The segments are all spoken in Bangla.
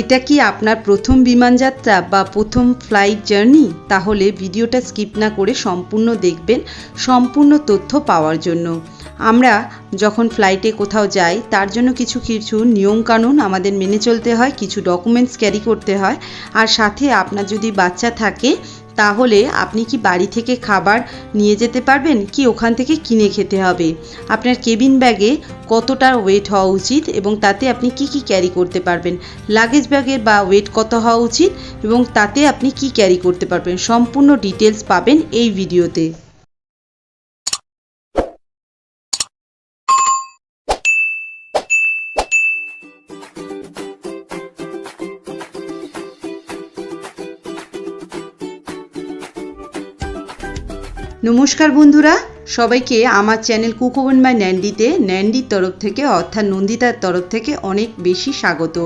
এটা কি আপনার প্রথম বিমানযাত্রা বা প্রথম ফ্লাইট জার্নি? তাহলে ভিডিওটা স্কিপ না করে সম্পূর্ণ দেখবেন, সম্পূর্ণ তথ্য পাওয়ার জন্য। আমরা যখন ফ্লাইটে কোথাও যাই, তার জন্য কিছু কিছু নিয়মকানুন আমাদের মেনে চলতে হয়, কিছু ডকুমেন্টস ক্যারি করতে হয়। আর সাথে আপনার যদি বাচ্চা থাকে, তাহলে আপনি কি বাড়ি থেকে খাবার নিয়ে যেতে পারবেন? কি ওখান থেকে কিনে খেতে হবে? আপনার কেবিন ব্যাগে কতটা ওয়েট হওয়া উচিত এবং তাতে আপনি কি কি ক্যারি করতে পারবেন? লাগেজ ব্যাগের বা ওয়েট কত হওয়া উচিত এবং তাতে আপনি কি ক্যারি করতে পারবেন? সম্পূর্ণ ডিটেলস পাবেন এই ভিডিওতে নমস্কার বন্ধুরা, সবাইকে আমার চ্যানেল কুকোবন বাই ন্যান্ডিতে ন্যান্ডির তরফ থেকে অর্থাৎ নন্দিতার তরফ থেকে অনেক বেশি স্বাগত।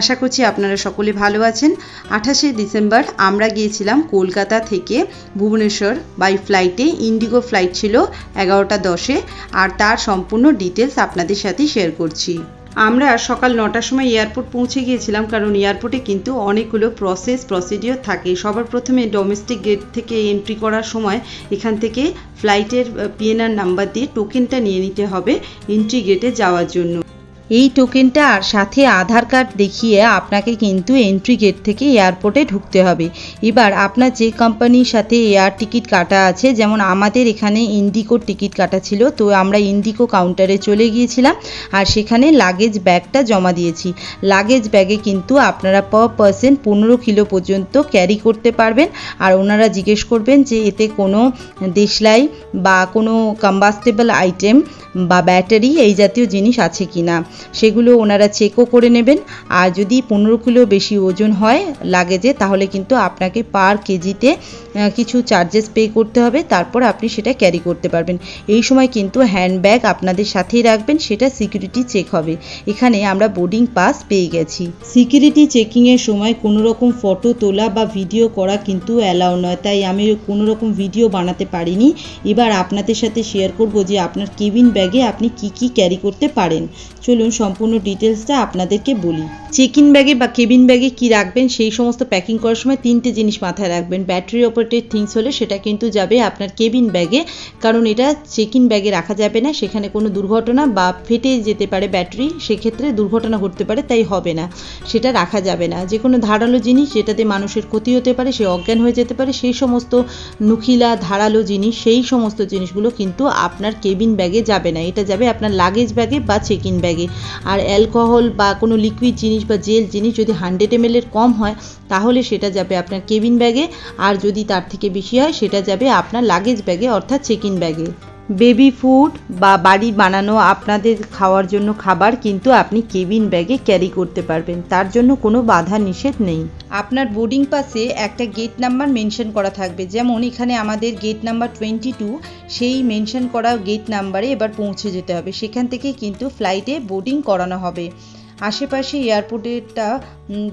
আশা করছি আপনারা সকলে ভালো আছেন। আঠাশে ডিসেম্বর, আমরা গিয়েছিলাম কলকাতা থেকে ভুবনেশ্বর বাই ফ্লাইটে ইন্ডিগো ফ্লাইট ছিল এগারোটা দশে, আর তার সম্পূর্ণ ডিটেলস আপনাদের সাথে শেয়ার করছি। আমরা সকাল নটার সময় এয়ারপোর্ট পৌঁছে গিয়েছিলাম, কারণ এয়ারপোর্টে কিন্তু অনেকগুলো প্রসেস প্রসিডিওর থাকে। সবার প্রথমে ডোমেস্টিক গেট থেকে এন্ট্রি করার সময় এখান থেকে ফ্লাইটের পিএনআর নাম্বার দিয়ে টোকেনটা নিয়ে নিতে হবে এন্ট্রি গেটে যাওয়ার জন্য। এই টোকেনটা আর সাথে আধার কার্ড দেখিয়ে আপনাকে কিন্তু এন্ট্রি গেট থেকে এয়ারপোর্টে ঢুকতে হবে। এবার আপনার যে কোম্পানির সাথে এয়ার টিকিট কাটা আছে, যেমন আমাদের এখানে ইন্ডিকোর টিকিট কাটা ছিল, তো আমরা ইন্ডিকো কাউন্টারে চলে গিয়েছিলাম আর সেখানে লাগেজ ব্যাগটা জমা দিয়েছি। লাগেজ ব্যাগে কিন্তু আপনারা পার পার্সন পনেরো কিলো পর্যন্ত ক্যারি করতে পারবেন আর ওনারা জিজ্ঞেস করবেন যে এতে কোনো দেশলাই বা কোনো কম্বাস্টেবল আইটেম বা ব্যাটারি এই জাতীয় জিনিস আছে কি না সেগুলো ওনারা চেকও করে নেবেন। আর যদি পনেরো কিলো বেশি ওজন হয় লাগেজে তাহলে কিন্তু আপনাকে পার কেজিতে কিছু চার্জেস পে করতে হবে, তারপর আপনি সেটা ক্যারি করতে পারবেন। এই সময় কিন্তু হ্যান্ডব্যাগ আপনাদের সাথেই রাখবেন, সেটা সিকিউরিটি চেক হবে। এখানে আমরা বোর্ডিং পাস পেয়ে গেছি। সিকিউরিটি চেকিংয়ের সময় কোনো রকম ফটো তোলা বা ভিডিও করা কিন্তু অ্যালাউ নয়, তাই আমি কোনো রকম ভিডিও বানাতে পারিনি। এবার আপনাদের সাথে শেয়ার করব যে আপনার কেবিন ব্যাগে আপনি কি কি ক্যারি করতে পারেন। চলুন সম্পূর্ণ ডিটেলসটা আপনাদেরকে বলি। চেক ইন ব্যাগে বা কেবিন ব্যাগে কি রাখবেন, সেই সমস্ত প্যাকিং করার সময় তিনটে জিনিস মাথায় রাখবেন। ব্যাটারি অপারেটেড থিংস হলে সেটা কিন্তু যাবে আপনার কেবিন ব্যাগে কারণ এটা চেক ইন ব্যাগে রাখা যাবে না, সেখানে কোনো দুর্ঘটনা বা ফেটে যেতে পারে ব্যাটারি সেক্ষেত্রে দুর্ঘটনা ঘটতে পারে, তাই হবে না। সেটা রাখা যাবে না। যে কোনো ধারালো জিনিস যেটাতে মানুষের ক্ষতি হতে পারে, সে অজ্ঞান হয়ে যেতে পারে, সেই সমস্ত নুখিলা, ধারালো জিনিস, সেই সমস্ত জিনিসগুলো কিন্তু আপনার কেবিন ব্যাগে যাবে না। এটা যাবে আপনার লাগেজ ব্যাগে বা চেক ইন ব্যাগে আর অ্যালকোহল বা কোনো লিকুইড জিনিস বা জেল জিনিস যদি হান্ড্রেড এম কম হয়, তাহলে সেটা যাবে আপনার কেবিন ব্যাগে আর যদি তার থেকে বেশি হয়, সেটা যাবে আপনার লাগেজ ব্যাগে অর্থাৎ চেক ইন ব্যাগে বেবি ফুড বা বাড়ি বানানো আপনাদের খাওয়ার জন্য খাবার কিন্তু আপনি কেবিন ব্যাগে ক্যারি করতে পারবেন। তার জন্য কোনো বাধা নিষেধ নেই। আপনার বোর্ডিং পাসে একটা গেট নাম্বার মেনশন করা থাকবে। যেমন এখানে আমাদের গেট নাম্বার টোয়েন্টি টু সেই মেনশন করা গেট নাম্বারে এবার পৌঁছে যেতে হবে। সেখান থেকে কিন্তু ফ্লাইটে বোর্ডিং করানো হবে। আশেপাশে এয়ারপোর্টেরটা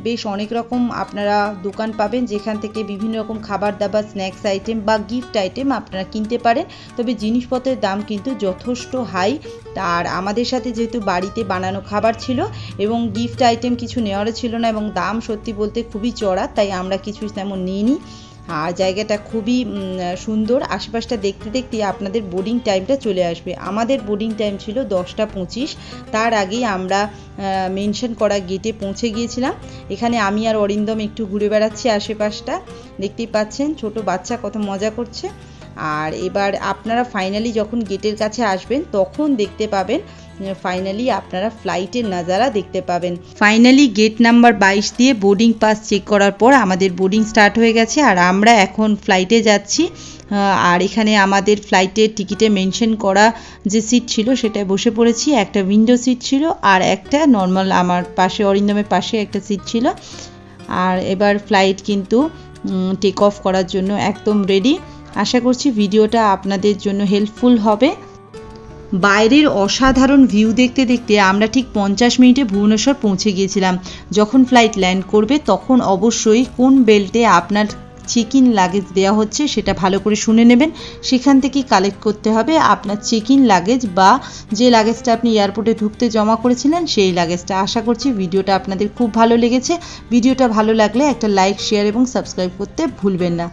বেশ অনেক রকম আপনারা দোকান পাবেন, যেখান থেকে বিভিন্ন রকম খাবার দাবার, স্ন্যাক্স আইটেম বা গিফট আইটেম আপনারা কিনতে পারেন। তবে জিনিসপত্রের দাম কিন্তু যথেষ্ট হাই। আর আমাদের সাথে যেহেতু বাড়িতে বানানো খাবার ছিল এবং গিফট আইটেম কিছু নেওয়ারও ছিল না এবং দাম সত্যি বলতে খুবই চড়া, তাই আমরা কিছু তেমন নিইনি। আর জায়গাটা খুবই সুন্দর। আশেপাশটা দেখতে দেখতে আপনাদের বোর্ডিং টাইমটা চলে আসবে। আমাদের বোর্ডিং টাইম ছিল দশটা পঁচিশ। তার আগেই আমরা মেনশন করা গেটে পৌঁছে গিয়েছিলাম। এখানে আমি আর অরিন্দম একটু ঘুরে বেড়াচ্ছি আশেপাশটা। দেখতেই পাচ্ছেন, ছোট বাচ্চা কত মজা করছে। আর এবার আপনারা ফাইনালি যখন গেটের কাছে আসবেন, তখন দেখতে পাবেন ফাইনালি আপনারা ফ্লাইটের নাজারা দেখতে পাবেন। ফাইনালি গেট নাম্বার বাইশ দিয়ে বোর্ডিং পাস চেক করার পর আমাদের বোর্ডিং স্টার্ট হয়ে গেছে আর আমরা এখন ফ্লাইটে যাচ্ছি। আর এখানে আমাদের ফ্লাইটের টিকিটে মেনশন করা যে সিট ছিল, সেটায় বসে পড়েছি। একটা উইন্ডো সিট ছিল আর একটা নর্মাল আমার পাশে, অরিন্দমের পাশে একটা সিট ছিল। আর এবার ফ্লাইট কিন্তু টেক অফ করার জন্য একদম রেডি আশা করছি ভিডিওটা আপনাদের জন্য হেল্পফুল হবে। বাইরের অসাধারণ ভিউ দেখতে দেখতে আমরা ঠিক পঞ্চাশ মিনিটে ভুবনেশ্বর পৌঁছে গিয়েছিলাম। যখন ফ্লাইট ল্যান্ড করবে, তখন অবশ্যই কোন বেল্টে আপনার চেক ইন লাগেজ দেওয়া হচ্ছে সেটা ভালো করে শুনে নেবেন। সেখান থেকেই কালেক্ট করতে হবে আপনার চেক ইন লাগেজ বা যে লাগেজটা আপনি এয়ারপোর্টে ঢুকতে জমা করেছিলেন, সেই লাগেজটা আশা করছি ভিডিওটা আপনাদের খুব ভালো লেগেছে। ভিডিওটা ভালো লাগলে একটা লাইক শেয়ার এবং সাবস্ক্রাইব করতে ভুলবেন না।